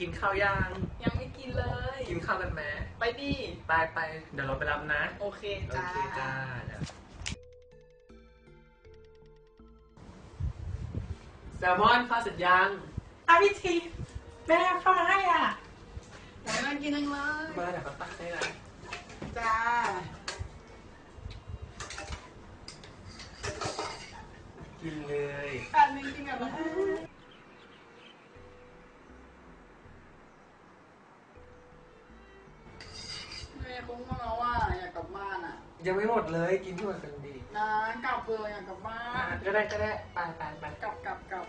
กินข้าวย่างยังไม่กินเลย กินข้าวกันไหมไปดิไปไปเดี๋ยวเราไปรับนะ โอเคโอจ้าเคจ้าเดี๋ยวแซลมอนข้าวเสร็จยังอาพิธีแม่เข้ามาให้อะไหนมากินจังเลยมาเดี๋ยวก็ตักให้นะจ้ากินเลยอันหนึงกินกับอะ ไรแม่คงมาแล้วว่าอยากกลับบ้านอะยังไม่หมดเลยกินที่หมดกันดีนะกลับเลยอยากกลับบ้าอะนก็ได้ก็ได้ไปไปไป กลับกลับกลับ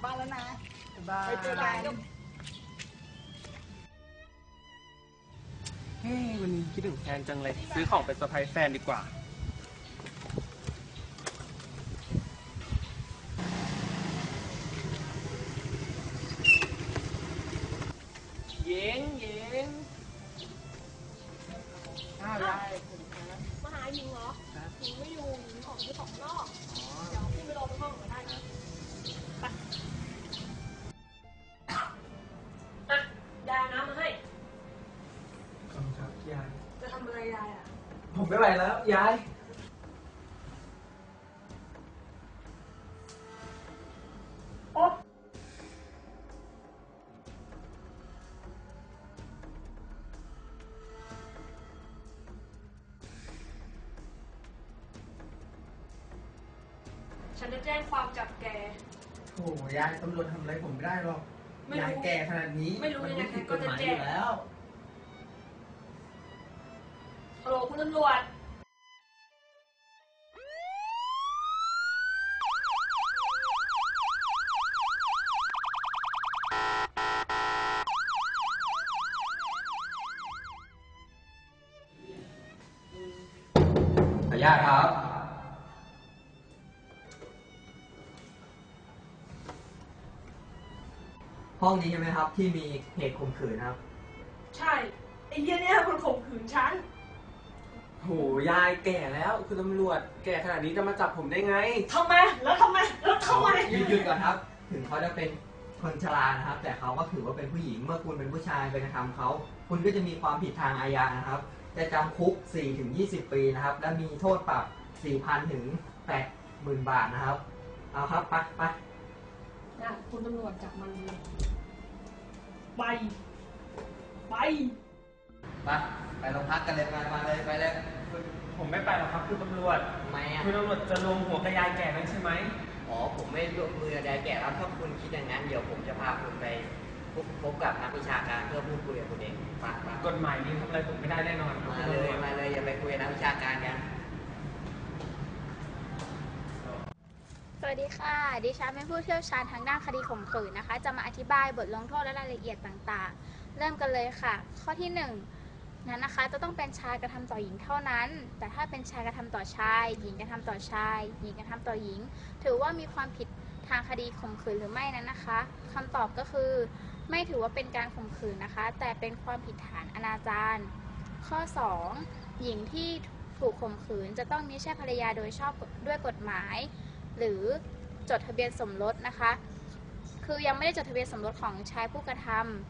บบ้านแล้วนะบายไปเจอกันเฮ้ยวันนี้คิดถึงแฟนจังเลย ซื้อของไปเซอร์ไพรส์แฟนดีกว่า ผมไม่ไหวแล้วยายโอ๊ะฉันจะแจ้งความจับแก โอ้ยายตำรวจทำอะไรผมไม่ได้หรอก ไม่รู้ยายแก่ขนาดนี้ไม่รู้มันยัไม่งไงผิดกก็ฎหจะมายแจ้องยู่แล้ว ตำรวจขออนุญาตครับ ห้องนี้ใช่ไหมครับที่มีเหตุข่มขืนครับ ใช่ ไอ้เหี้ยเนี่ยมันข่มขืนฉันโห ยายแก่แล้วคุณตำรวจแก่ขนาดนี้จะมาจับผมได้ไงทำไม แล้วทำไม แล้วทำไม หยุดหยุดก่อนครับ ถึงเขาจะเป็นคนชรานะครับ แต่เขาก็ถือว่าเป็นผู้หญิง เมื่อคุณเป็นผู้ชายไปกระทำเขา คุณก็จะมีความผิดทางอาญานะครับ จะจำคุก4-20 ปีนะครับ และมีโทษปรับ 4,000 ถึง 80,000 บาทนะครับ เอาครับไปไปนะคุณตำรวจจับมันเลยไป ไป ไปไปโรงพักกันเลย มามาเลย ไปเลย ผมไม่ไปหรอกครับคุณตำรวจทำไมอะ คุณตำรวจจะลงหัวกระยายแก่นั่นใช่ไหมอ๋อ ผมไม่ร่วมมือใดแก่แล้วถ้าคุณคิดอย่างนั้นเดี๋ยวผมจะพาคุณไปพบพบกับนักวิชาการเพื่อพูดคุยกับคุณเองไปไปกฎหมายนี้ทำอะไรผมไม่ได้แน่นอนครับมาคุณเลตำรยวจ มาเลยอย่าไปคุยกับนักวิชาการกัน สวัสดีค่ะ ดิฉันเป็นผู้เชี่ยวชาญทางด้านคดีข่มขืนนะคะ จะมาอธิบายบทลงโทษและรายละเอียดต่างๆ เริ่มกันเลยค่ะ ข้อที่ 1 นั้นนะคะจะต้องเป็นชายกระทำต่อหญิงเท่านั้น แต่ถ้าเป็นชายกระทำต่อชาย หญิงกระทำต่อชาย หญิงกระทำต่อหญิง ถือว่ามีความผิดทางคดีข่มขืนหรือไม่นั้นนะคะคำตอบก็คือ ไม่ถือว่าเป็นการข่มขืนนะคะ แต่เป็นความผิดฐานอนาจารข้อ 2 หญิงที่ถูกข่มขืนจะต้องมีใช่ภรรยาโดยชอบด้วยกฎหมาย หรือจดทะเบียนสมรสนะคะ คือยังไม่ได้จดทะเบียนสมรสของชายผู้กระท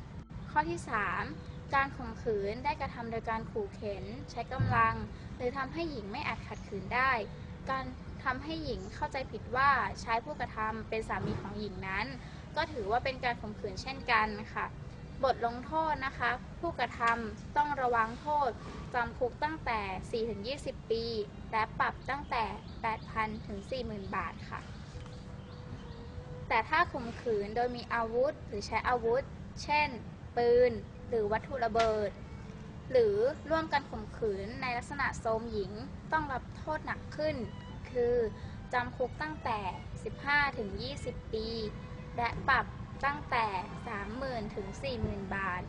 ำข้อที่ 3 การข่มขืนได้กระทำโดยการขู่เข็น ใช้กำลัง หรือทำให้หญิงไม่อาจขัดขืนได้ การทำให้หญิงเข้าใจผิดว่าชายผู้กระทำเป็นสามีของหญิงนั้น ก็ถือว่าเป็นการข่มขืนเช่นกันค่ะ บทลงโทษนะคะ ผู้กระทำต้องระวังโทษจำคุกตั้งแต่ 4-20 ปี และปรับตั้งแต่ 8,000 ถึง 40,000 บาทค่ะ แต่ถ้าข่มขืนโดยมีอาวุธหรือใช้อาวุธ เช่น ปืน หรือวัตถุระเบิด หรือร่วมกันข่มขืนในลักษณะโทมหญิงต้องรับโทษหนักขึ้น คือจำคุกตั้งแต่ 15 ถึง 20 ปี และปรับตั้งแต่ 30,000 ถึง 40,000 บาท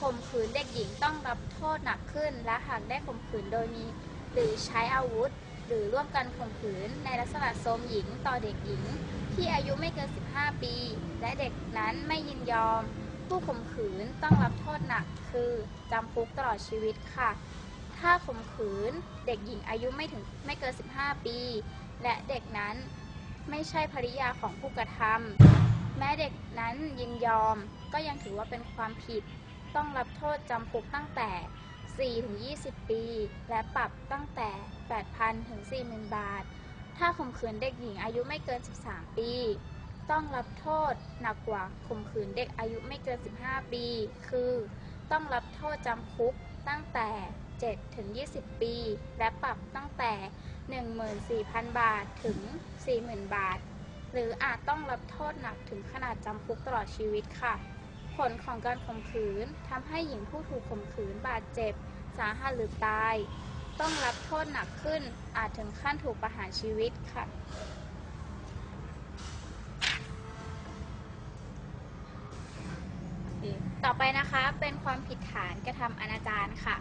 ข่มขืนเด็กหญิงต้องรับโทษหนักขึ้น และหากได้ข่มขืนโดยมี หรือใช้อาวุธ หรือร่วมกันข่มขืนในลักษณะโทมหญิงต่อเด็กหญิง ที่อายุไม่เกิน 15 ปี และเด็กนั้นไม่ยินยอม ผู้ข่มขืนต้องรับโทษหนักคือจำคุกตลอดชีวิตค่ะ ถ้าข่มขืนเด็กหญิงอายุไม่ถึงไม่เกิน 15 ปี และเด็กนั้นไม่ใช่ภริยาของผู้กระทำแม้เด็กนั้นยินยอมก็ยังถือว่าเป็นความผิด ต้องรับโทษจำคุกตั้งแต่ 4-20 ปี และปรับตั้งแต่ 8,000ถึง40,000 บาท ถ้าข่มขืนเด็กหญิงอายุไม่เกิน 13 ปี ต้องรับโทษหนักกว่าข่มขืนเด็กอายุไม่เกิน 15 ปี คือ ต้องรับโทษจำคุกตั้งแต่ 7 ถึง 20 ปี และปรับตั้งแต่ 14,000 บาทถึง 40,000 บาท หรืออาจต้องรับโทษหนักถึงขนาดจำคุกตลอดชีวิตค่ะ ผลของการข่มขืนทำให้หญิงผู้ถูกข่มขืนบาดเจ็บ สาหัสหรือตาย ต้องรับโทษหนักขึ้นอาจถึงขั้นถูกประหารชีวิตค่ะ ไปนะคะเป็นความผิดฐานกระทำอนาจารค่ะ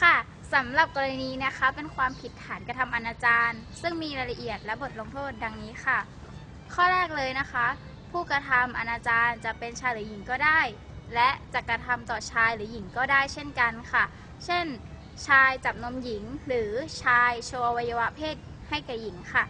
ค่ะสำห รับกรณีนะคะ เป็นความผิดฐานกระทำอนาจารซึ่งมีรายละเอียดและบทลงโทษดังนี้ค่ะ ข้อแรกเลยนะคะ ผู้กระทำอนาจารจะเป็นชายหรือหญิงก็ได้ และจะกระทำต่อชายหรือหญิงก็ได้เช่นกันค่ะ เช่น ชายจับนมหญิง หรือชายโชว์อวัยวะเพศให้แก่หญิงค่ะ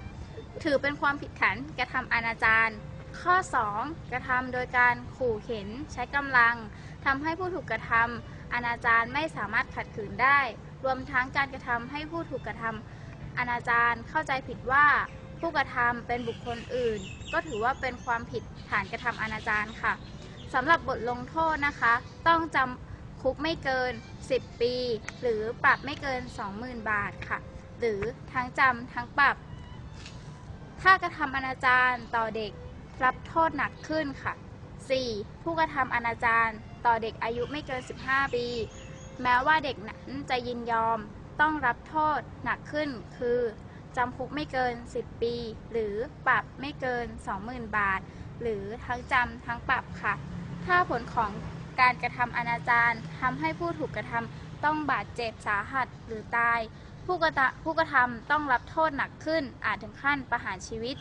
ถือเป็นความผิดฐานกระทำอนาจารข้อ 2 กระทำโดยการขู่เข็นใช้กำลังทำให้ผู้ถูกกระทำอนาจารไม่สามารถขัดขืนได้ รวมทั้งการกระทำให้ผู้ถูกกระทำอนาจารเข้าใจผิดว่าผู้กระทำเป็นบุคคลอื่น ก็ถือว่าเป็นความผิดฐานกระทำอนาจารค่ะสำหรับบทลงโทษนะคะ ต้องจำคุกไม่เกิน 10 ปี หรือปรับไม่เกิน 20,000 บาทค่ะ หรือทั้งจำทั้งปรับ ถ้ากระทำอนาจารต่อเด็กรับโทษหนักขึ้นค่ะ 4. ผู้กระทำอนาจารต่อเด็กอายุไม่เกิน 15 ปี แม้ว่าเด็กนั้นจะยินยอมต้องรับโทษหนักขึ้นคือจำคุกไม่เกิน 10 ปี หรือปรับไม่เกิน 20,000 บาท หรือทั้งจำทั้งปรับค่ะ ถ้าผลของการกระทำอนาจารทำให้ผู้ถูกกระทำต้องบาดเจ็บสาหัสหรือตาย ผู้กระทผู้กระทำต้องรับโทษหนักขึ้น อาจถึงขั้นประหารชีวิต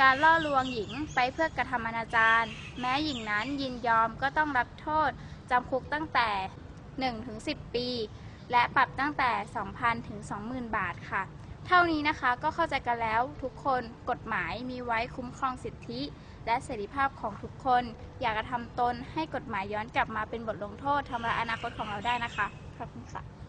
การล่อลวงหญิงไปเพื่อกระทำอนาจารแม้หญิงนั้นยินยอมก็ต้องรับโทษจำคุกตั้งแต่ 1-10 ปี และปรับตั้งแต่ 2,000ถึง20,000 บาทค่ะ เท่านี้นะคะก็เข้าใจกันแล้วทุกคนกฎหมายมีไว้คุ้มครองสิทธิ และเสรีภาพของทุกคน อย่ากระทำตนให้กฎหมายย้อนกลับมาเป็นบทลงโทษทำลายอนาคตของเราได้นะคะขอบคุณค่ะ